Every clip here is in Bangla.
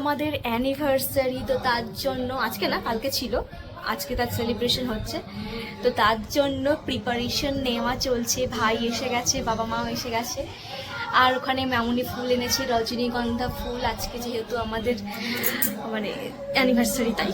আমাদের অ্যানিভার্সারি তো তার জন্য, আজকে না, কালকে ছিল, আজকে তার সেলিব্রেশন হচ্ছে। তো তার জন্য প্রিপারেশন নেওয়া চলছে, ভাই এসে গেছে, বাবা মাও এসে গেছে। আর ওখানে মামুনি ফুল এনেছি, রজনীগন্ধা ফুল, আজকে যেহেতু আমাদের মানে অ্যানিভার্সারি তাই।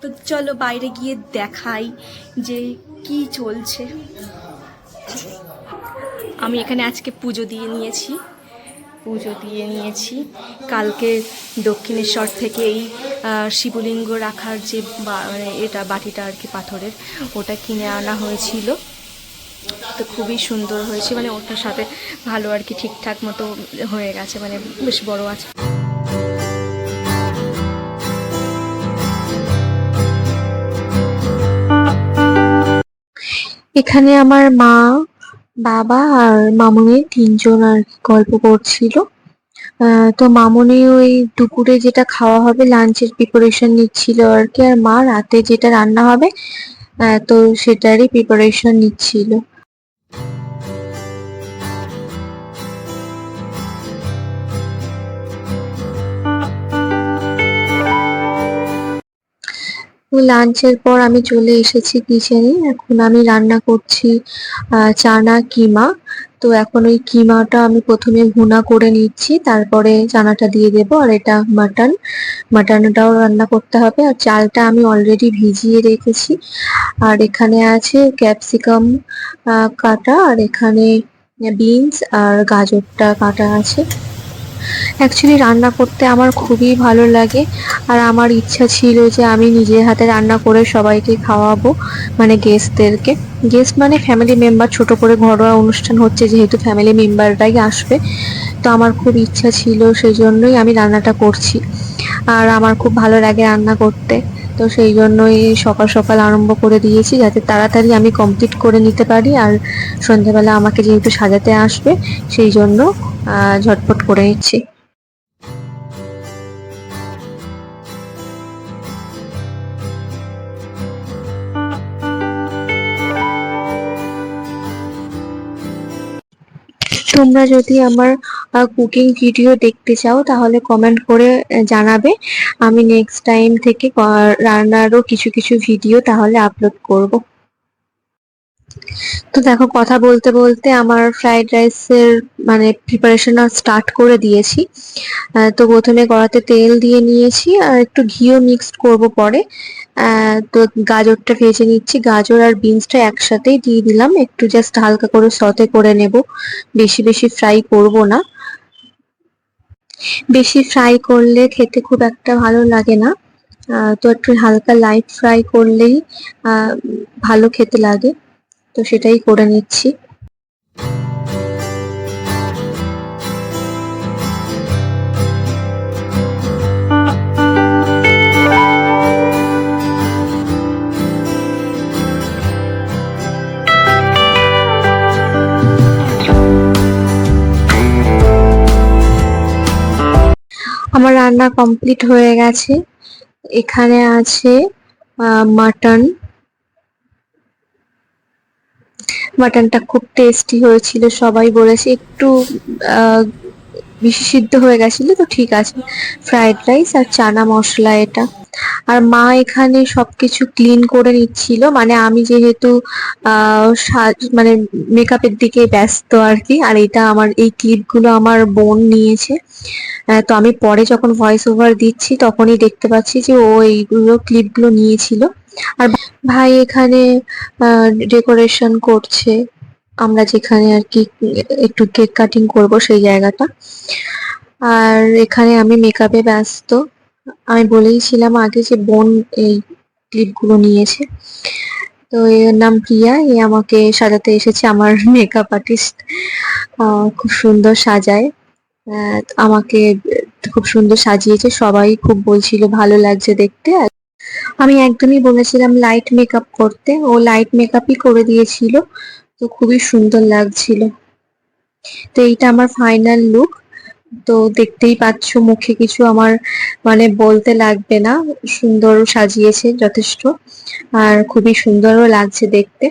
তো চলো বাইরে গিয়ে দেখাই যে কি চলছে। আমি এখানে আজকে পুজো দিয়ে নিয়েছি। পুজো দিয়ে নিয়েছি। কালকে দক্ষিণেশ্বর থেকে এই শিবলিঙ্গ রাখার যে মানে এটা বাটিটা আর কি পাথরের, ওটা কিনে আনা হয়েছিল। তো খুবই সুন্দর হয়েছে। মানে ওটার সাথে ভালো আর কি ঠিকঠাক মতো হয়ে গেছে। মানে বেশ বড় আছে। এখানে আমার মা, বাবা আর মামনি তিনজন আর গল্প করছিল। তো মামনি ওই দুপুরে যেটা খাওয়া হবে, লাঞ্চের প্রিপারেশন নিচ্ছিল আর কি, আর মা রাতে যেটা রান্না হবে তো সেটারই প্রিপারেশন নিচ্ছিল। লাঞ্চের পর আমি চলে এসেছি কিচেনে। এখন আমি রান্না করছি চানা, কিমা। তো এখন ওই কিমাটা আমি প্রথমে ভুনা করে নিচ্ছি, তারপরে চানাটা দিয়ে দেবো, আর এটা মাটন। মাটনটাও রান্না করতে হবে, আর চালটা আমি অলরেডি ভিজিয়ে রেখেছি। আর এখানে আছে ক্যাপসিকাম কাটা, আর এখানে বিনস আর গাজরটা কাটা আছে। অ্যাকচুয়ালি রান্না করতে আমার খুবই ভালো লাগে। আর আমার ইচ্ছা ছিল যে আমি নিজের হাতে রান্না করে সবাইকে খাওয়াবো মানে গেস্টদেরকে গেস্ট মানে ফ্যামিলি মেম্বার ছোট করে ঘরোয়া অনুষ্ঠান হচ্ছে, যেহেতু ফ্যামিলি মেম্বাররাই আসবে। তো আমার খুব ইচ্ছা ছিল সেই জন্যই আমি রান্নাটা করছি। আর আমার খুব ভালো লাগে রান্না করতে। তো সেই জন্যই সকাল সকাল আরম্ভ করে দিয়েছি, যাতে তাড়াতাড়ি আমি কমপ্লিট করে নিতে পারি আর সন্ধ্যাবেলা আমাকে যেহেতু সাজাতে আসবে, সেই জন্য ঝটপট করে নিচ্ছি। তোমরা যদি আমার কুকিং ভিডিও দেখতে চাও, তাহলে কমেন্ট করে জানাবে। আমি নেক্সট টাইম থেকে রান্নারও কিছু কিছু ভিডিও তাহলে আপলোড করব। তো দেখো, কথা বলতে বলতে আমার ফ্রাইড রাইসের মানে প্রিপারেশন স্টার্ট করে দিয়েছি। তো প্রথমে কড়াতে তেল দিয়ে নিয়েছি, আর একটু ঘিও মিক্সড করব পরে। তো গাজরটা ভেজে নিচ্ছি। গাজর আর বিনসটা একসাথেই দিয়ে দিলাম। একটু জাস্ট হালকা করে সতে করে নেব। বেশি বেশি ফ্রাই করব না। বেশি ফ্রাই করলে খেতে খুব একটা ভালো লাগে না। তো একটু হালকা লাইট ফ্রাই করলেই ভালো খেতে লাগে। তো সেটাই করে নিচ্ছি। আমার রান্না কমপ্লিট হয়ে গেছে। এখানে আছে মাটন। মাটনটা খুব টেস্টি হয়েছিল, সবাই বলেছে। একটু বেশি সিদ্ধ হয়ে গেছিল, তো ঠিক আছে। ফ্রাইড রাইস আর চানা মশলা এটা। আর মা এখানে সবকিছু ক্লিন করে নিচ্ছিল। মানে আমি যেহেতু মানে মেকআপের দিকে ব্যস্ত আর কি আর এটা আমার, এই ক্লিপগুলো আমার বোন নিয়েছে। তো আমি পরে যখন ভয়েস ওভার দিচ্ছি, তখনই দেখতে পাচ্ছি যে ও এইগুলো ক্লিপগুলো নিয়েছিল। আর ভাই এখানে ডেকোরেশন করছে। আমরা যেখানে আর কি একটু কেক কাটিং করব সেই জায়গাটা। আর এখানে আমি মেকআপে ব্যস্ত। আমি বলেইছিলাম আগে যে বোন এই ক্লিপগুলো নিয়েছে। তো এর নাম প্রিয়া, এ আমাকে সাজাতে এসেছে আমার মেকআপ আর্টিস্ট খুব সুন্দর সাজায়। আমাকে খুব সুন্দর সাজিয়েছে, সবাই খুব বলছিল ভালো লাগছে দেখতে। আমি একদমই বলেছিলাম লাইট মেকআপ করতে, ও লাইট মেকআপই করে দিয়েছিল। তো খুবই সুন্দর লাগছিল। তো এইটা আমার ফাইনাল লুক তো দেখতেই পাচ্ছ মুখে কিছু আমার মানে বলতে লাগবে না। সুন্দর সাজিয়েছে যথেষ্ট। আর খুবই সুন্দরও লাগছে দেখতে।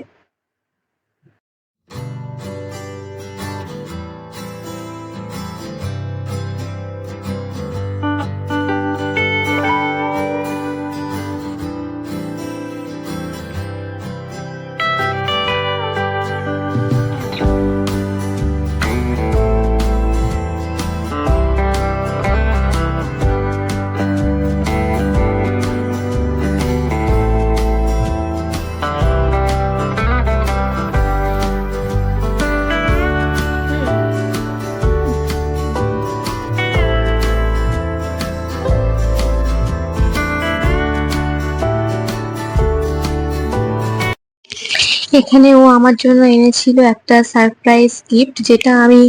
এখানে ও আমার জন্য এনেছিল একটা সারপ্রাইজ গিফট যেটা আমি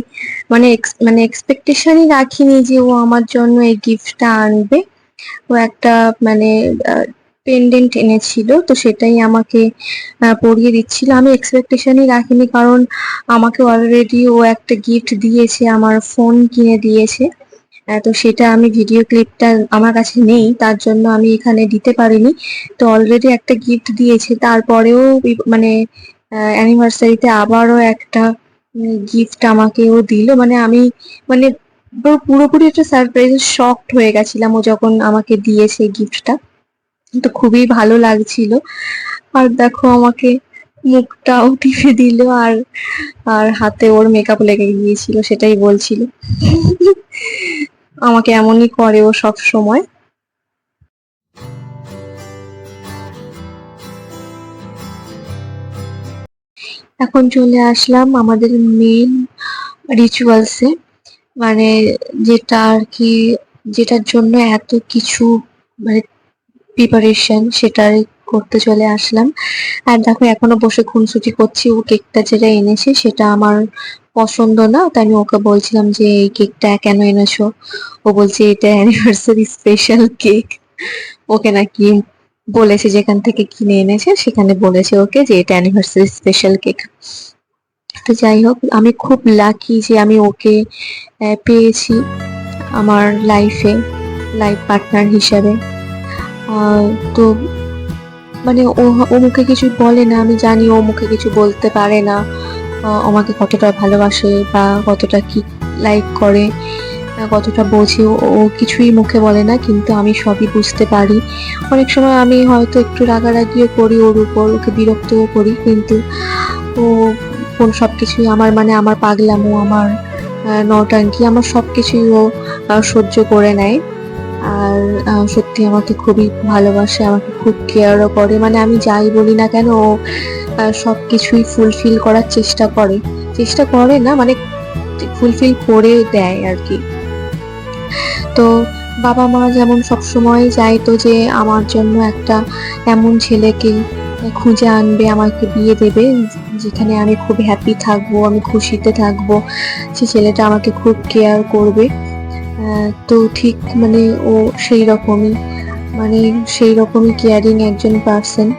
মানে মানে এক্সপেকটেশনই রাখিনি যে ও আমার জন্য এই গিফটটা আনবে। ও একটা মানে পেন্ডেন্ট এনেছিল, তো সেটাই আমাকে পরিয়ে দিচ্ছিল। আমি এক্সপেকটেশনই রাখিনি কারণ আমাকে অলরেডি ও একটা গিফট দিয়েছে, আমার ফোন কিনে দিয়েছে। তো সেটা আমি ভিডিও ক্লিপটা আমার কাছে নেই, তার জন্য আমি এখানে দিতে পারিনি। তো অলরেডি একটা গিফট দিয়েছে, তারপরেও মানে অ্যানিভার্সারিতে আবারও একটা গিফট আমাকে ও দিল। মানে আমি মানে পুরো- পুরোপুরি একটা সারপ্রাইজ শকড হয়ে গেছিলাম ও যখন আমাকে দিয়েছে গিফটটা তো খুবই ভালো লাগছিল। আর দেখো আমাকে মুখটাও টিপে দিল আর আর হাতে ওর মেকআপ লেগে গিয়েছিল, সেটাই বলছিল। আমাকে এমনই করে ও সব সময়। এখন চলে আসলাম আমাদের মেন রিচুয়ালসে মানে যেটা আর কি, যেটার জন্য এত কিছু মানে প্রিপারেশন সেটার করতে চলে আসলাম। আর দেখো, এখনও বসে খুনসুটি করছি, ও কেকটা যেটা এনেছে সেটা আমার পছন্দ না, তাই আমি ওকে বলছিলাম যে, এই কেকটা কেন এনেছো? ও বলছে, এটা অ্যানিভার্সারি স্পেশাল কেক ওকে নাকি বলেছে যেখান থেকে কিনে এনেছে, সেখানে বলেছে ওকে যে, এটা অ্যানিভার্সারি স্পেশাল কেক তো যাই হোক, আমি খুব লাকি যে, আমি ওকে পেয়েছি আমার লাইফে লাইফ পার্টনার হিসাবে। তো মানে ও ও মুখে কিছু বলে না, আমি জানি ও মুখে কিছু বলতে পারে না। আমাকে কতটা ভালোবাসে বা কতটা কি লাইক করে কতটা বোঝে, ও কিছুই মুখে বলে না, কিন্তু আমি সবই বুঝতে পারি। অনেক সময় আমি হয়তো একটু রাগারাগিও করি ওর উপর, ওকে বিরক্তও করি, কিন্তু ও কোন সব কিছুই আমার মানে আমার পাগলামো, আমার নটাঙ্কি, আমার সব কিছুই ও সহ্য করে নেয়। আর সত্যি আমাকে খুবই ভালোবাসে, আমাকে খুব কেয়ারও করে। মানে আমি যাই বলি না কেন, ও সব কিছুই ফুলফিল করার চেষ্টা করে। চেষ্টা করে না মানে ফুলফিল করে দেয় আর কি। তো বাবা মা যেমন সবসময় চাইতো যে আমার জন্য একটা এমন ছেলেকে খুঁজে আনবে, আমাকে বিয়ে দেবে, যেখানে আমি খুব হ্যাপি থাকব, আমি খুশিতে থাকব, সে ছেলেটা আমাকে খুব কেয়ার করবে। তো ঠিক মানে ও সেই রকমই মানে সেই রকমই কেয়ারিং একজন পার্সন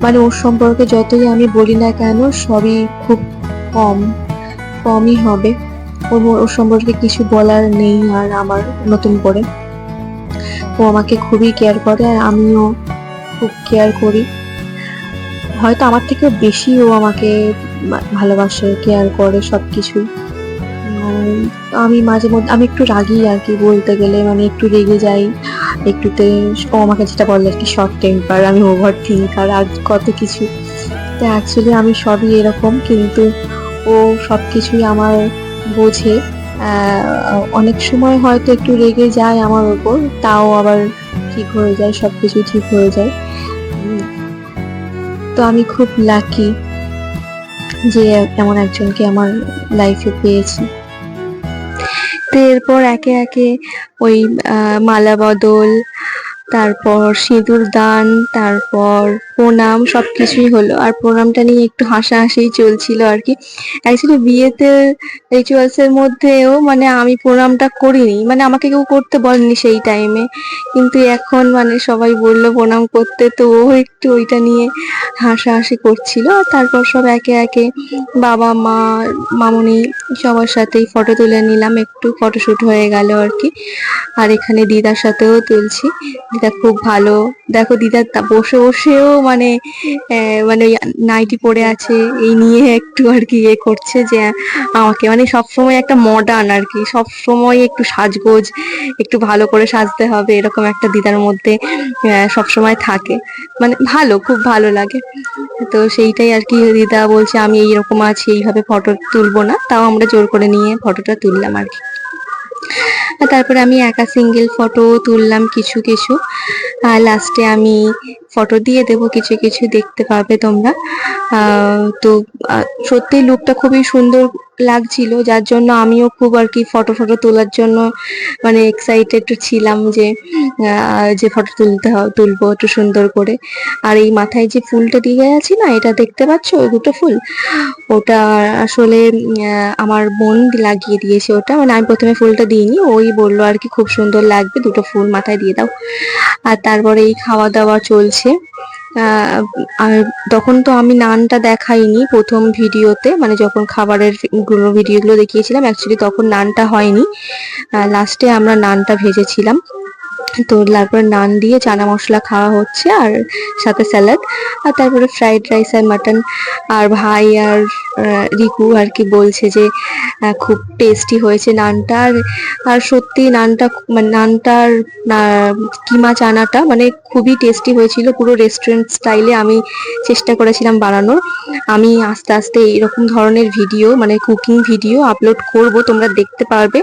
মানে ওর সম্পর্কে যতই আমি বলি না কেন সবই খুব কম কমই হবে। ওর ওর সম্পর্কে কিছু বলার নেই আর আমার নতুন করে। ও আমাকে খুবই কেয়ার করে আর আমিও খুব কেয়ার করি। হয়তো আমার থেকেও বেশি ও আমাকে ভালোবাসে কেয়ার করে সবকিছু উম, আমি মাঝে মধ্যে, আমি একটু রাগি আর কি বলতে গেলে মানে একটু রেগে যাই, একটুতে, ও আমাকে যেটা বলে আর কি শর্ট টেম্পার আমি ওভার থিঙ্কার আর কত কিছু। তো অ্যাকচুয়ালি আমি সবই এরকম, কিন্তু ও সব কিছুই আমার বোঝে। অনেক সময় হয়তো একটু রেগে যায় আমার ওপর তাও আবার ঠিক হয়ে যায় সব কিছু ঠিক হয়ে যায়। তো আমি খুব লাকি যে এমন একজনকে আমার লাইফে পেয়েছি। তো এরপর একে একে ওই মালা বদল তারপর সিঁদুর দান, তারপর প্রণাম সব কিছুই হলো। আর প্রণামটা নিয়ে একটু হাসাহাসি চলছিল আর কি। অ্যাকচুয়ালি বিয়েতে রিচুয়ালস এর মধ্যেও মানে আমি প্রণামটা করিনি। মানে আমাকে কেউ করতে বলেনি সেই টাইমে কিন্তু এখন মানে সবাই বলল প্রণাম করতে। তো ও একটু ওইটা নিয়ে হাসাহাসি করছিল। তারপর সব একে একে বাবা, মা, মামনি সবার সাথেই ফটো তুলে নিলাম। একটু ফটোশুট হয়ে গেল আর কি। আর এখানে দিদার সাথেও তুলছি। দিদা খুব ভালো। দেখো দিদা বসে, বসেও মানে মানে নাইটি পরে আছে। এই নিয়ে একটু আর কি ইয়ে করছে যে, আমাকে মানে সবসময় একটা মডার্ন আর কি। সব সময় একটু সাজগোজ, একটু ভালো করে সাজতে হবে এরকম একটা দিদার মধ্যে সব সময় থাকে। মানে ভালো, খুব ভালো লাগে। তো সেইটাই আর কি দিদা বলছে, আমি এইরকম আছি, এইভাবে ফটো তুলবো না। তাও আমরা জোর করে নিয়ে ফটোটা তুললাম আর কি। আর তারপরে আমি একা সিঙ্গেল ফটো তুললাম কিছু কিছু। আর লাস্টে আমি ফটো দিয়ে দেব, কিছু কিছু দেখতে পাবে তোমরা। তো সত্যি লুকটা খুবই সুন্দর লাগছিল, যার জন্য আমিও খুব আর কি ফটো ফটো তোলার জন্য মানে এক্সাইটেড ছিলাম যে যে ফটো তুলতে তুলবো একটু সুন্দর করে। আর এই মাথায় যে ফুলটা দিয়ে আছি না, এটা দেখতে পাচ্ছ? দুটো ফুল। ওটা আসলে আমার বোন লাগিয়ে দিয়েছে ওটা। মানে আমি প্রথমে ফুলটা দিইনি, ওই বলল আর কি খুব সুন্দর লাগবে, দুটো ফুল মাথায় দিয়ে দাও। আর তারপরে এই খাওয়া দাওয়া চলছে। আর তখন তো আমি নানটা দেখাইনি প্রথম ভিডিওতে মানে যখন খাবারেরগুলো ভিডিওগুলো দেখিয়েছিলাম অ্যাকচুয়ালি তখন নানটা হয়নি। লাস্টে আমরা নানটা ভেজেছিলাম। তো তারপরে নান দিয়ে চানা মশলা খাওয়া হচ্ছে আর সাথে স্যালাড। আর তারপরে ফ্রাইড রাইস আর মাটন। আর ভাই আর রিকু আর কি বলছে যে খুব টেস্টি হয়েছে নানটা। আর সত্যি নানটা মানে নানটার কিমা চানাটা মানে খুবই টেস্টি হয়েছিল। পুরো রেস্টুরেন্ট স্টাইলে আমি চেষ্টা করেছিলাম বানানোর। আমি আস্তে আস্তে এরকম ধরনের ভিডিও মানে কুকিং ভিডিও আপলোড করব, তোমরা দেখতে পারবে।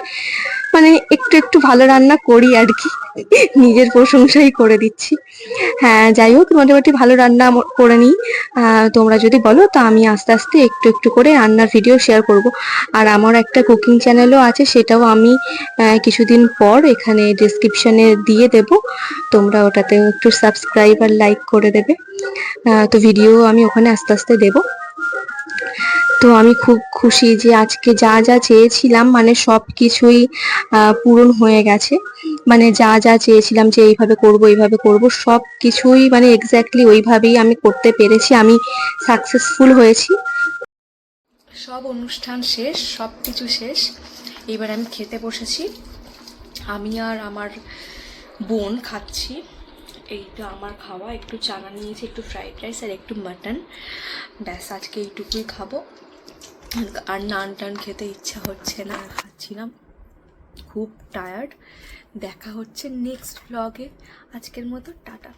মানে একটু একটু ভালো রান্না করি আর কি। নিজের প্রশংসাই করে দিচ্ছি। হ্যাঁ যাই হোক, মোটামুটি ভালো রান্না করে নিই। তোমরা যদি বলো, তো আমি আস্তে আস্তে একটু একটু করে রান্নার ভিডিও শেয়ার করব। আর আমার একটা কুকিং চ্যানেলও আছে, সেটাও আমি কিছুদিন পর এখানে ডিসক্রিপশনে দিয়ে দেব। তোমরা ওটাতেও একটু সাবস্ক্রাইব আর লাইক করে দেবে। তো ভিডিও আমি ওখানে আস্তে আস্তে দেবো। তো আমি খুব খুশি যে আজকে যা যা চেয়েছিলাম মানে সব কিছুই পূরণ হয়ে গেছে। মানে যা যা চেয়েছিলাম যে এইভাবে করব এইভাবে করব সব কিছুই মানে এক্স্যাক্টলি ওইভাবেই আমি করতে পেরেছি। আমি সাকসেসফুল হয়েছি। সব অনুষ্ঠান শেষ সব কিছু শেষ। এবার আমি খেতে বসেছি। আমি আর আমার বোন খাচ্ছি। এইটা আমার খাওয়া, একটু চানা নিয়েছি, একটু ফ্রাইড রাইস আর একটু মাটন ব্যাস, আজকে এইটুকুই খাব। আর নান টান খেতে ইচ্ছা হচ্ছে না খাচ্ছিলাম। খুব টায়ার্ড দেখা হচ্ছে নেক্সট ব্লগে আজকের মতো, টাটা।